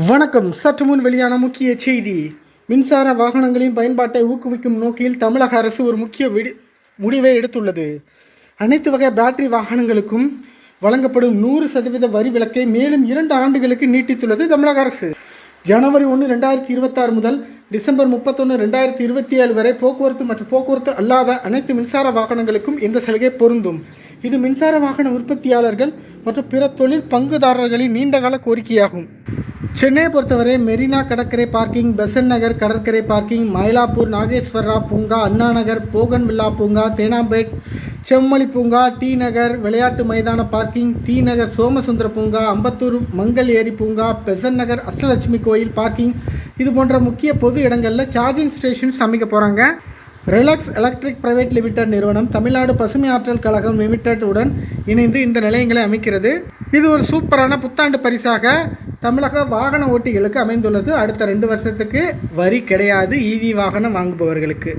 வணக்கம். சற்று முன் வெளியான முக்கிய செய்தி. மின்சார வாகனங்களின் பயன்பாட்டை ஊக்குவிக்கும் நோக்கில் தமிழக அரசு ஒரு முக்கிய முடிவை எடுத்துள்ளது. அனைத்து வகை பேட்டரி வாகனங்களுக்கும் வழங்கப்படும் நூறு சதவீத வரி விலக்கை மேலும் இரண்டு ஆண்டுகளுக்கு நீட்டித்துள்ளது தமிழக அரசு. ஜனவரி ஒன்று ரெண்டாயிரத்தி இருபத்தாறு முதல் டிசம்பர் முப்பத்தொன்று ரெண்டாயிரத்தி இருபத்தி ஏழு வரை போக்குவரத்து மற்றும் போக்குவரத்து அல்லாத அனைத்து மின்சார வாகனங்களுக்கும் இந்த சலுகை பொருந்தும். இது மின்சார வாகன உற்பத்தியாளர்கள் மற்றும் பிற தொழில் பங்குதாரர்களின் நீண்டகால கோரிக்கையாகும். சென்னையை பொறுத்தவரை மெரினா கடற்கரை பார்க்கிங் பெசன் நகர் கடற்கரை பார்க்கிங் மயிலாப்பூர் நாகேஸ்வரா பூங்கா அண்ணா நகர் போகன் வில்லா பூங்கா தேனாம்பேட் செம்மொழி பூங்கா டி நகர் விளையாட்டு மைதான பார்க்கிங் டி நகர் சோமசுந்தர பூங்கா அம்பத்தூர் மங்கள் ஏரி பூங்கா பெசன் நகர் அஷ்டலட்சுமி கோயில் பார்க்கிங். இது போன்ற முக்கிய பொது இடங்களில் சார்ஜிங் ஸ்டேஷன்ஸ் அமைக்க போகிறாங்க ரிலாக்ஸ் எலக்ட்ரிக் பிரைவேட் லிமிடெட் நிறுவனம் தமிழ்நாடு பசுமை ஆற்றல் கழகம் லிமிடெட் உடன் இணைந்து இந்த நிலையங்களை அமைக்கிறது. இது ஒரு சூப்பரான புத்தாண்டு பரிசாக தமிழக வாகன ஓட்டிகளுக்கு அமைந்துள்ளது. அடுத்த ரெண்டு வருஷத்துக்கு வரி கிடையாது. ஈவி வாகனம் வாங்குபவர்களுக்கு.